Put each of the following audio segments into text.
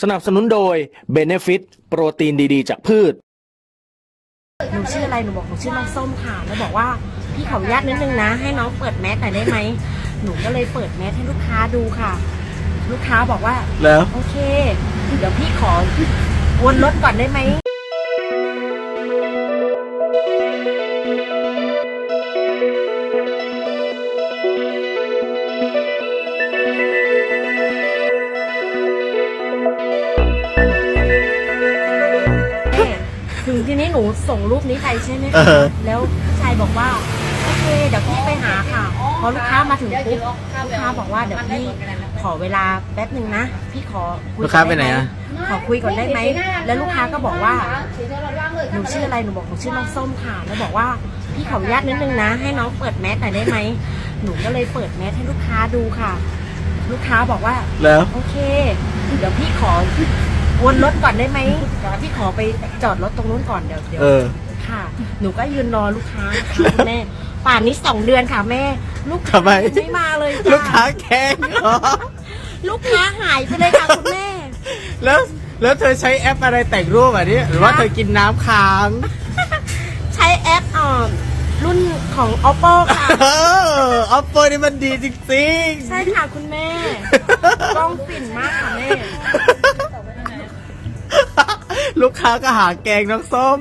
สนับสนุนโดย Benefit โปรตีนดีๆ จากพืช หนูชื่ออะไร หนูบอกหนูชื่อน้องส้มค่ะแล้วบอกว่าพี่ขออนุญาตนิดนึงนะ ให้น้องเปิดแมสหน่อยได้ไหม หนูก็เลยเปิดแมสให้ลูกค้าดูค่ะ ลูกค้าบอกว่า แล้ว โอเค เดี๋ยวพี่ขอวนรถก่อนได้ไหม หนูส่งรูปนี้ไปใช่ไหมเอคะอ แล้วผู้ชายบอกว่าโอเคเดี๋ยวพี่ไปหาค่ะพอลูกค้ามาถึงปุ๊บลูกค้าบอกว่าเดี๋ยวพี่ขอเวลาแป๊บหนึ่งนะพี่ขอคุยลูกค้าไปไหนอะ ขอคุยก่อนได้ไหมแล้วลูกค้าก็บอกว่า หนูชื่ออะไรหนูบอกหนูชื่อน้องส้มค่ะแล้วบอกว่าพี่ขออนุญาตนิดนึงนะ ให้น้องเปิดแมสหน่อยได้ไหมหนูก็เลยเปิดแมสให้ลูกค้าดูค่ะ ลูกค้าบอกว่า แล้ว โอเค เดี๋ยวพี่ขอ วนรถก่อนได้ไหมเดี๋ยวพี่ขอไปจอดรถตรงนู้นก่อนเดี๋ยวเดี๋ยว เออ ค่ะ หนูก็ยืนรอลูกค้าค่ะคุณแม่ ป่านนี้สองเดือนค่ะแม่ ลูกค้าทำไม ไม่มาเลยจ้ะลูกค้าแข่งเหรอลูกค้าหายไปเลยค่ะคุณแม่ แล้วแล้วเธอใช้แอปอะไรแต่งรูปอะนี่หรือว่าเธอกินน้ำค้าง ใช้แอปอ่ารุ่นของ oppo ค่ะ เออออฟโฟนี่มันดีจริงๆใช่ค่ะคุณแม่ กล้องฝิ่นมากค่ะแม่ ลูกค้าก็หาแกงน้องส้ม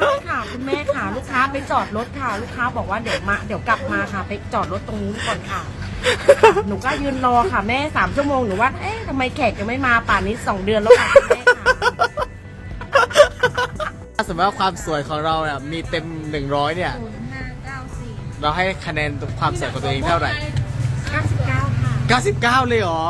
ใช่ค่ะคุณแม่ค่ะลูกค้าไปจอดรถค่ะ ลูกค้าบอกว่าเดี๋ยวมาเดี๋ยวกลับมาค่ะ ไปจอดรถตรงนู้นก่อนค่ะ หนูก็ยืนรอค่ะแม่สามชั่วโมงหนูว่าเอ๊ะทำไมแขกยังไม่มาป่านนี้สองเดือนแล้วค่ะคุณแม่ค่ะถ้าสมมติว่าความสวยของเราเนี่ยมีเต็ม 100 เนี่ยเราให้คะแนนความสวยของตัวเองเท่าไหร่99ค่ะ 99 เลยเหรอ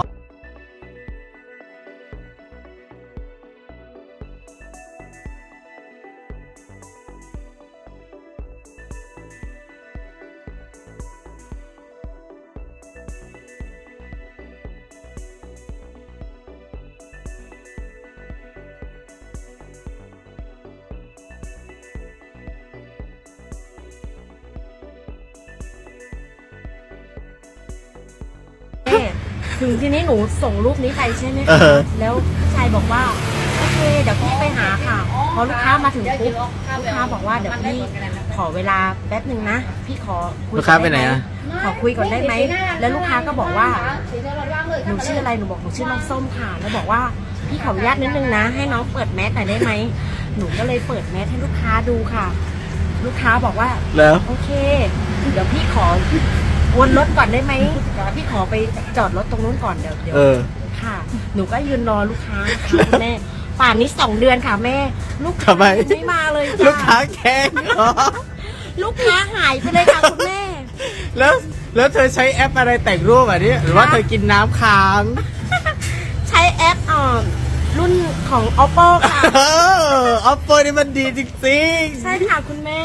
ถึงทีนี้หนูส่งรูปนี้ไปใช่ไหมเอคะอ แล้วผู้ชายบอกว่าโอเคเดี๋ยวพี่ไปหาค่ะพอลูกค้ามาถึงปุ๊บลูกค้าบอกว่าเดี๋ยวพี่ขอเวลาแป๊บหนึ่งนะพี่ขอคุยลูกค้าไปไหนอะ ขอคุยก่อนได้ไหมแล้วลูกค้าก็บอกว่า หนูชื่ออะไรหนูบอกหนูชื่อน้องส้มค่ะ แล้วบอกว่าพี่ขออนุญาตนิดนึงนะ ให้น้องเปิดแมสหน่อยได้ไหมหนูก็เลยเปิดแมสให้ลูกค้าดูค่ะ ลูกค้าบอกว่า แล้ว โอเค เดี๋ยวพี่ขอ วนรถก่อนได้ไหมเดี๋ยวพี่ขอไปจอดรถตรงนู้นก่อนเดี๋ยวเดี๋ยวเออ ค่ะ หนูก็ยืนรอลูกค้าค่ะคุณแม่ ป่านนี้สองเดือนค่ะแม่ ลูกค้าทำไม ไม่มาเลยจ้ะลูกค้าแข่งเหรอลูกค้าหายไปเลยค่ะคุณแม่ แล้วแล้วเธอใช้แอปอะไรแต่งรูปอะนี่หรือว่าเธอกินน้ำค้าง ใช้แอปอ่ารุ่นของ oppo ค่ะ เออออฟโฟนี่มันดีจริงๆใช่ค่ะคุณแม่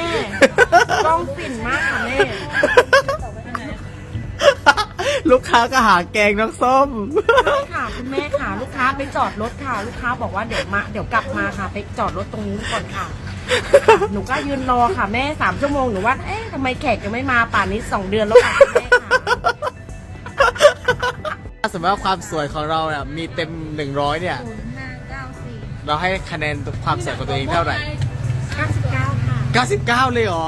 กล้องฝิ่นมากค่ะแม่ ลูกค้าก็หาแกงน้องส้ม ใช่ค่ะคุณแม่ค่ะลูกค้าไปจอดรถค่ะ ลูกค้าบอกว่าเดี๋ยวมาเดี๋ยวกลับมาค่ะ ไปจอดรถตรงนู้นก่อนค่ะ หนูก็ยืนรอค่ะแม่สามชั่วโมงหนูว่าเอ๊ะทำไมแขกยังไม่มาป่านนี้สองเดือนแล้วค่ะคุณแม่ค่ะถ้าสมมติว่าความสวยของเราเนี่ยมีเต็ม 100 เนี่ยเราให้คะแนนความสวยของตัวเองเท่าไหร่99ค่ะ 99 เลยเหรอ